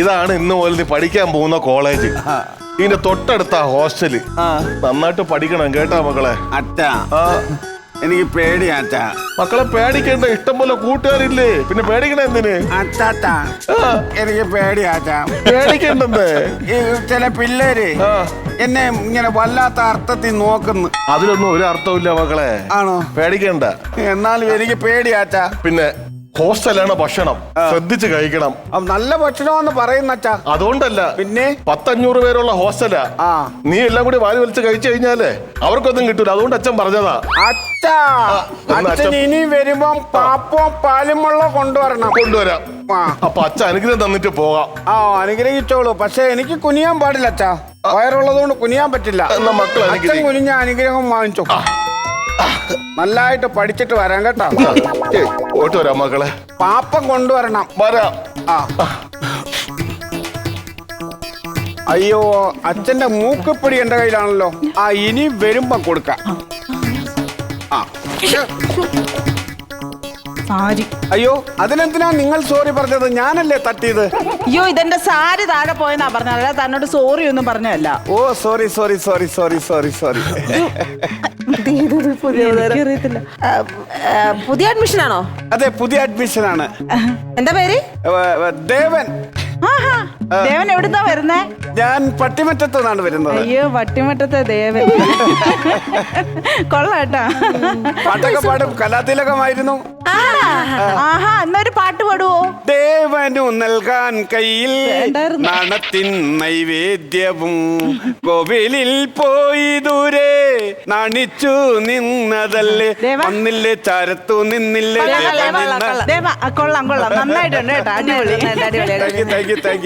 ഇതാണ് ഇന്ന് മുതൽ നീ പഠിക്കാൻ പോകുന്ന കോളേജ്. ഇതിന്റെ തൊട്ടടുത്ത ഹോസ്റ്റൽ നന്നായിട്ട് പഠിക്കണം കേട്ടാ മക്കളെ. അച്ഛാ. എനിക്ക് പേടി അച്ഛാ. മക്കളെ പേടിക്കേണ്ട ഇഷ്ടം പോലെ കൂട്ടുകാരില്ലേ? പിന്നെ പേടിക്കണ എന്തിന്? എനിക്ക് പേടി അച്ഛാ. പേടിക്കണ്ടെന്ന്? ചില പിള്ളേര് എന്നെ ഇങ്ങനെ വല്ലാത്ത അർത്ഥത്തിൽ നോക്കുന്നു. അതിലൊന്നും ഒരു അർത്ഥമില്ല മക്കളെ. ആണോ? പേടിക്കണ്ട. എന്നാലും എനിക്ക് പേടിയാച്ച പിന്നെ ഹോസ്റ്റലാണ് ഭക്ഷണം. ശ്രദ്ധിച്ച് കഴിക്കണം. നല്ല ഭക്ഷണമെന്ന് പറയുന്ന അതുകൊണ്ടല്ല പിന്നെ? പത്തഞ്ഞൂറ് പേരുള്ള ഹോസ്റ്റലാ. നീ എല്ലാം കൂടി വാരി വലിച്ച് കഴിച്ചു കഴിഞ്ഞാലേ അവർക്കൊന്നും കിട്ടൂല. അതുകൊണ്ട് അച്ഛൻ പറഞ്ഞതാ. അച്ഛാ അച്ഛൻ ഇനി വരുമ്പം പാപ്പം പാലും വെള്ളം കൊണ്ടുവരണം. കൊണ്ടുവരാം. ആ. അപ്പൊ അച്ഛ അനുഗ്രഹം തന്നിട്ട് പോകാം. ആ അനുഗ്രഹിച്ചോളൂ. പക്ഷെ എനിക്ക് കുനിയാൻ പാടില്ല അച്ഛാ വയറുള്ളതുകൊണ്ട് കുനിയാൻ പറ്റില്ല. അച്ഛൻ കുനിഞ്ഞ അനുഗ്രഹം വാങ്ങിച്ചോ. നല്ലതായിട്ട് പഠിച്ചിട്ട് വരാം കേട്ടോ. പോയിട്ട് വരാം മക്കളെ. പാപ്പം കൊണ്ടുവരണം. വരാം. ആ. അയ്യോ അച്ഛന്റെ മൂക്കുപ്പിടി എന്റെ കയ്യിലാണല്ലോ. ആ ഇനി വരുമ്പം കൊടുക്കാം. ആ. സാരി. അയ്യോ അതിനെന്തിനാ നിങ്ങൾ സോറി പറഞ്ഞത്? ഞാനല്ലേ തട്ടിയത്? അയ്യോ ഇതെന്റെ സാരി താഴെ പോയെന്നാ പറഞ്ഞത്. തന്നോട് സോറി ഒന്നും പറഞ്ഞല്ല ഓ sorry sorry sorry sorry sorry sorry പുതിയ പുതിയ അഡ്മിഷൻ ആണോ? അതെ പുതിയ അഡ്മിഷൻ ആണ്. എന്താ പേര്? ദേവൻ. ആഹാ. ദേവൻ എവിടുന്നാ വരുന്നേ? ഞാൻ പട്ടിമറ്റത്തു നിന്നാണ് വരുന്നത്. അയ്യോ വട്ടിമറ്റത്തെ ദേവൻ. കൊള്ളാട്ടാ പാട്ടൊക്കെ പാടും. കലാതിലകമായിരുന്നു. ആഹാ. എന്നൊരു പാട്ട് പാടുവോ? ദേവനു നൽകാൻ കയ്യിൽ. നാണത്തിൻ നൈവേദ്യവും കോവിലിൽ പോയി ദൂരെ നാണിച്ചു നിന്നതല്ലേ. വന്നില്ലേ ചരത്തു നിന്നില്ലേ? കൊള്ളാം, കൊള്ളാം, നന്നായിട്ടുണ്ട് കേട്ടോ. അടിപൊളി.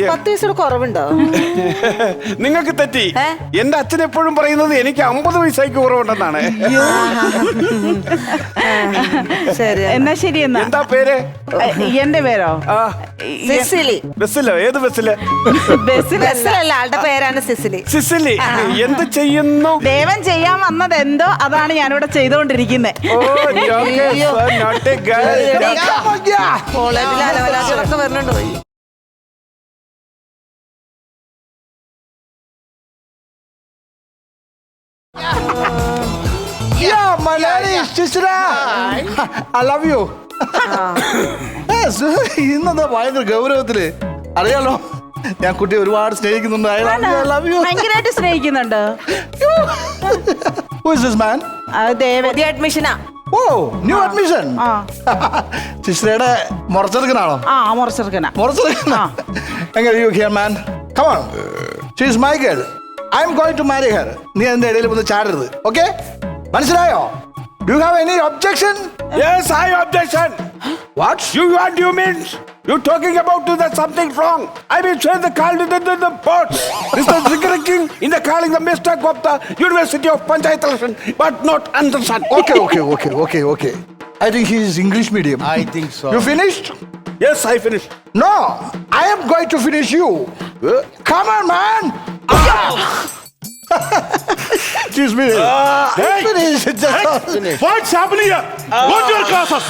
You. പത്ത് വയസ്സോട് കുറവുണ്ടോ? നിങ്ങൾക്ക് തെറ്റി? എന്റെ അച്ഛൻ എപ്പോഴും പറയുന്നത് എനിക്ക് അമ്പത് വയസ്സായിക്ക് കുറവുണ്ടെന്നാണ്. ശരി എന്നാ. ശരി എന്നാ. എന്താ പേര്? എന്റെ പേരോ? സിസിലി. ബസ്സിലോ? ഏത് ബസ്സിൽ? ബസ്സിലല്ല. ആളുടെ പേരാണ് സിസിലി. സിസിലി. എന്ത് ചെയ്യുന്നു? ദേവൻ ചെയ്യാൻ വന്നത് എന്തോ അതാണ് ഞാനിവിടെ ചെയ്തുകൊണ്ടിരിക്കുന്നത് വരുന്നുണ്ടോ Yeah, my lady, sister. I love you. Yes, ഇന്നത്തെ ഭയങ്കര ഗൗരവത്തിൽ? അറിയാലോ? ഞാൻ കുട്ടി ഒരുപാട് സ്നേഹിക്കുന്നുണ്ട്. I love you I love you. ഭയങ്കരമായിട്ട് സ്നേഹിക്കുന്നുണ്ട്. ഹു is ദിസ് മാൻ അത് പുതിയ അഡ്മിഷനാ ഓ ന്യൂ അഡ്മിഷൻ ആ. സിസ്റ്ററുടെ മുറച്ചെടുക്കനാണോ? ആ മുറച്ചെറുക്കന മുറച്ചെടുക്കന. എങ്ങനെ you here man? Come on she is my girl I'm going to marry her നീ അതിന്റെ ഇടയിൽ ഒന്ന് ചാടരുത് ഓക്കെ മനസ്സിലായോ do have any objection Yes, I objection. What You what you mean? You talking about to the something wrong? I mean, say the called the, the, the pot. Mr. King in the calling the mistake of the University of Panchayat election, but not understand. Okay, okay, okay, okay, okay. I think he is English medium. I think so. You finished? Yes, I finished. No, I am going to finish you. Come on, man. Excuse me. hey. Finish. Just- what's happening here your your classes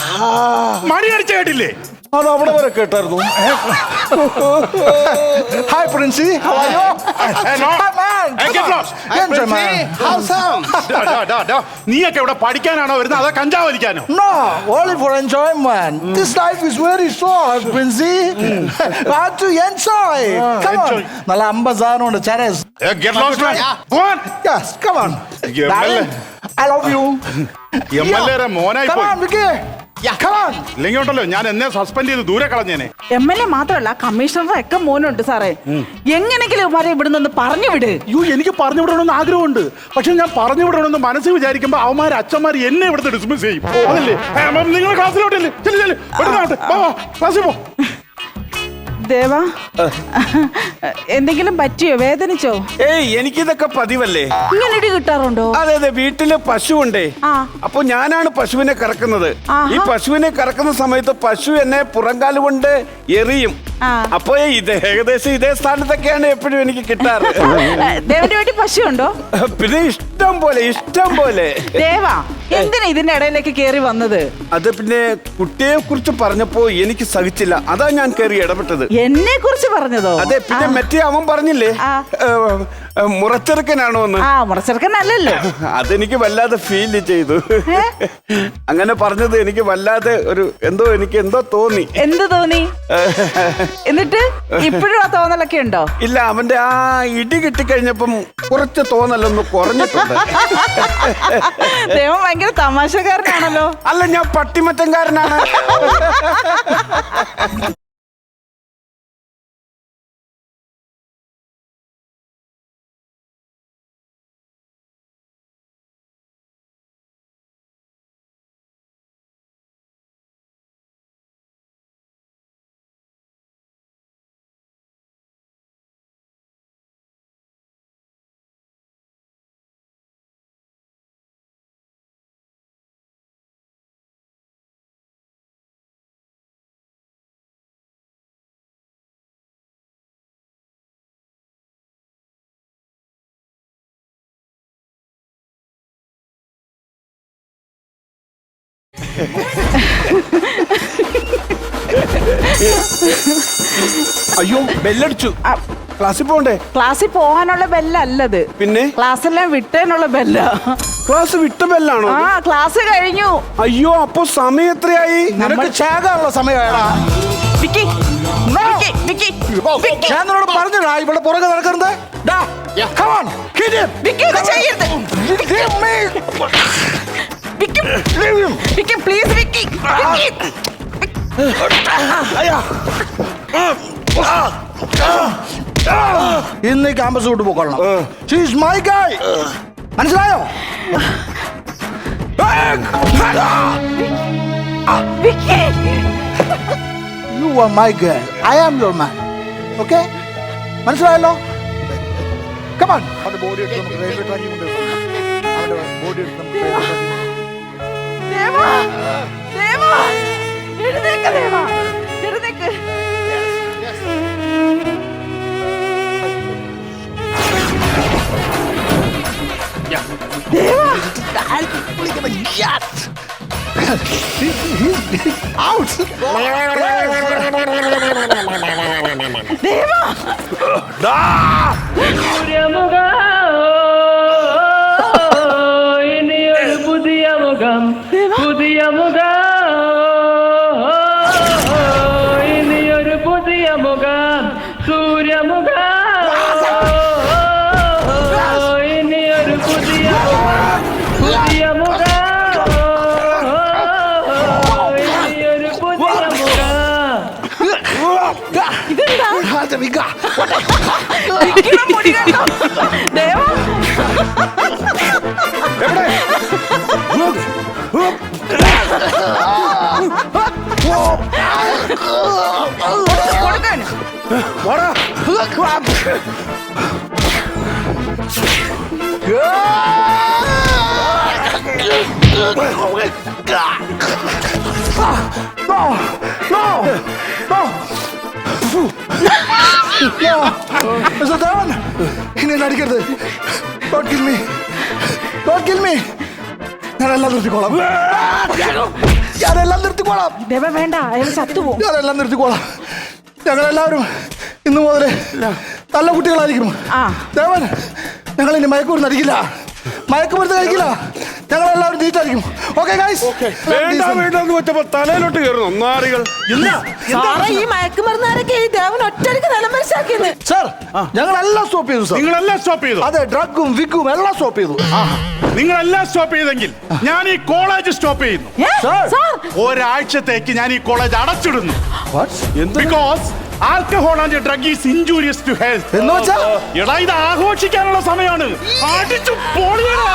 മണി അടിച്ച കേട്ടില്ലേ അത് അവിടെ വരെ കേട്ടായിരുന്നു hi princi how are you? Hi, നീയൊക്കെ ഇവിടെ പഠിക്കാനാണോ വരുന്നത് അതോ കഞ്ചാവ് വലിക്കാനോ only for enjoyment. This life is very short, Princey. Hard to enjoy. Come on. enjoy. നല്ല അമ്പത് സാധനമുണ്ട് ചരസ് get lost man go on on. Yeah, Darling, I love you. എംഎൽഎയുടെ മോനായി പോയി on. ഇല്ലെങ്കിൽ ഉണ്ടല്ലോ ഞാൻ എന്നെ സസ്പെൻഡ് ചെയ്ത് ദൂരെ കളഞ്ഞേനെ. എം എൽ എ മാത്രമല്ല കമ്മീഷണറുടെ ഒക്കെ മോനുണ്ട് സാറേ. എങ്ങനെങ്കിലും ഇവരെ ഇവിടെ നിന്ന് പറഞ്ഞു വിട്. അയ്യോ എനിക്ക് പറഞ്ഞു വിടണമെന്ന് ആഗ്രഹമുണ്ട്. പക്ഷെ ഞാൻ പറഞ്ഞു വിടണമെന്ന് മനസ്സിൽ വിചാരിക്കുമ്പോ അവന്മാർ അച്ഛന്മാർ എന്നെ ഇവിടുത്തെ ഡിസ്മിസ് ചെയ്യും. അതല്ലേ? നിങ്ങളുടെ ക്ലാസ്സിലോട്ടല്ലേ ചെല്ലു ചെല്ലു. ക്ലാസ്സിൽ പോ. ദേവ. എന്തെങ്കിലും പറ്റിയോ? വേദനിച്ചോ? ഏയ് എനിക്കിതൊക്കെ പതിവല്ലേ. ഇങ്ങനെ ഇടി കിട്ടാറുണ്ടോ? അതെ അതെ വീട്ടിൽ പശു ഉണ്ടേ അപ്പൊ ഞാനാണ് പശുവിനെ കറക്കുന്നത്. ആഹാ. ഈ പശുവിനെ കറക്കുന്ന സമയത്ത് പശു എന്നെ പുറംകാൽ കൊണ്ട് എറിയും. ആ. അപ്പൊ ഇത് ഏകദേശം ഇതേ സ്ഥാനത്തൊക്കെയാണ് എപ്പോഴും എനിക്ക് കിട്ടാറ്. ദേവന്റെ വീട്ടിൽ പശു ഉണ്ടോ പിന്നെ ഇഷ്ടം പോലെ ഇഷ്ടം പോലെ. ദേവ. എന്തിനാ ഇതിന്റെ ഇടയിലേക്ക് കേറി വന്നത്? അത് പിന്നെ കുട്ടിയെ കുറിച്ച് പറഞ്ഞപ്പോ എനിക്ക് സഹിച്ചില്ല. അതാ ഞാൻ കേറി ഇടപെട്ടത്. എന്നെ കുറിച്ച് പറഞ്ഞതോ? അതെ പിന്നെ മറ്റേ അവൻ പറഞ്ഞില്ലേ? മുറച്ചെറുക്കനാണോ എന്ന്? ആ മുറച്ചെറുക്കനല്ലല്ലോ. അതെനിക്ക് വല്ലാതെ ഫീൽ ചെയ്തു. അങ്ങനെ പറഞ്ഞത് എനിക്ക് വല്ലാതെ ഒരു എന്തോ എനിക്ക് എന്തോ തോന്നി. എന്ത് തോന്നി? എന്നിട്ട് ഇപ്പോഴും ആ തോന്നലൊക്കെ ഉണ്ടോ? ഇല്ല അവന്റെ ആ ഇടി കിട്ടിക്കഴിഞ്ഞപ്പം കുറച്ച് തോന്നലൊന്ന് കുറഞ്ഞിട്ടുണ്ട്. ദൈവം ഭയങ്കര തമാശക്കാരനാണല്ലോ. അല്ല ഞാൻ പട്ടിമറ്റംകാരനാണ്. അയ്യോ ബെല്ലടിച്ചു. ക്ലാസ്സിൽ പോണ്ടേ ക്ലാസ്സിൽ പോകാനുള്ള ബെല്ലല്ലത്. പിന്നെ? ക്ലാസ് എല്ലാം വിട്ടേനുള്ള ബെല്ല. ക്ലാസ് വിട്ട ബെല്ലാണോ? ആ ക്ലാസ് കഴിഞ്ഞു. അയ്യോ അപ്പൊ സമയം എത്രയായി? നിനക്ക് ചേകാനുള്ള സമയമായടാ. വിക്കി. വിക്കി, വിക്കി, വിക്കി. ഞാൻ നിന്നോട് പറഞ്ഞടാ ഇവിടെ പുറകെ നടക്കരുത്. ഡാ. വിക്കി, ചെയ്യരുത്. വിക്കി, വിക്കി, please, വിക്കി. ഇന്ന് ക്യാമ്പസ് വിട്ട് പോക്കൊള്ളണം. ഷീസ് മൈ ഗായ് മനസ്സിലായോ. You are my girl I am your man okay മനസ്സിലായല്ലോ? കമാൻ ബോഡി എടുത്ത് നമുക്ക് റെയിൽവേ ട്രാക്കിൽ കൊണ്ടുപോയി അവന്റെ ബോഡി എടുത്ത് നമുക്ക് റെയിൽവേ ട്രാക്കിൽ ദേവാ, ദേവാ, എഴുന്നേക്ക് ദേവാ, എഴുന്നേക്ക്. ദേവാ, സൂര്യമുഖ ഇനിയൊരു പുതിയ മുഖം പുതിയ മുഖ ഇനിയൊരു പുതിയ മുഖം ഇതെന്താ? ദേവാ, കൊടുക്കാൻ. എന്നെ അടിക്കരുത്. Dot kill me dot kill me ഞാനെല്ലാം നിർത്തിക്കോളാം. ഞാനെല്ലാം നിർത്തിക്കോളാം. ദേവ വേണ്ട അയാൾ ചത്തുപോകും ഞാനെല്ലാം നിർത്തിക്കോളാം. ഞങ്ങളെല്ലാവരും ഇന്നു മുതൽ നല്ല കുട്ടികളായിരിക്കും. ആ. ദേവൻ ഞങ്ങൾ ഇനി മയക്കുമരുന്ന് അടിക്കില്ല. മയക്കുമരുന്ന് കഴിക്കില്ല. ഞങ്ങളെല്ലാവരും നീറ്റായിരിക്കും. ഓക്കെ ഗൈസ് വേണ്ട വെച്ചപ്പോ തലയിലോട്ട് കയറുന്നു ഒന്നാറികൾ. സാറേ ഈ മയക്കുമരുന്നാരൊക്കെ ഈ ദേവൻ ഒറ്റയ്ക്ക് സർ സ്റ്റോപ്പ് ചെയ്തു സർ നിങ്ങളെല്ലാം സ്റ്റോപ്പ് ചെയ്തു. അതെ ഡ്രഗും വിഗും എല്ലാം സ്റ്റോപ്പ് ചെയ്തു. നിങ്ങളെല്ലാം സ്റ്റോപ്പ് ചെയ്തെങ്കിൽ ഞാൻ ഈ കോളേജ് സ്റ്റോപ്പ് ചെയ്യുന്നു? ഒരാഴ്ചത്തേക്ക് ഞാൻ ഈ college അടച്ചിടുന്നു? Because alcohol and drug is injurious to health എന്ന് വെച്ചാ? എടാ ഇത് ആഘോഷിക്കാനുള്ള സമയമാണ്. അടിച്ചു പൊളിയടാ!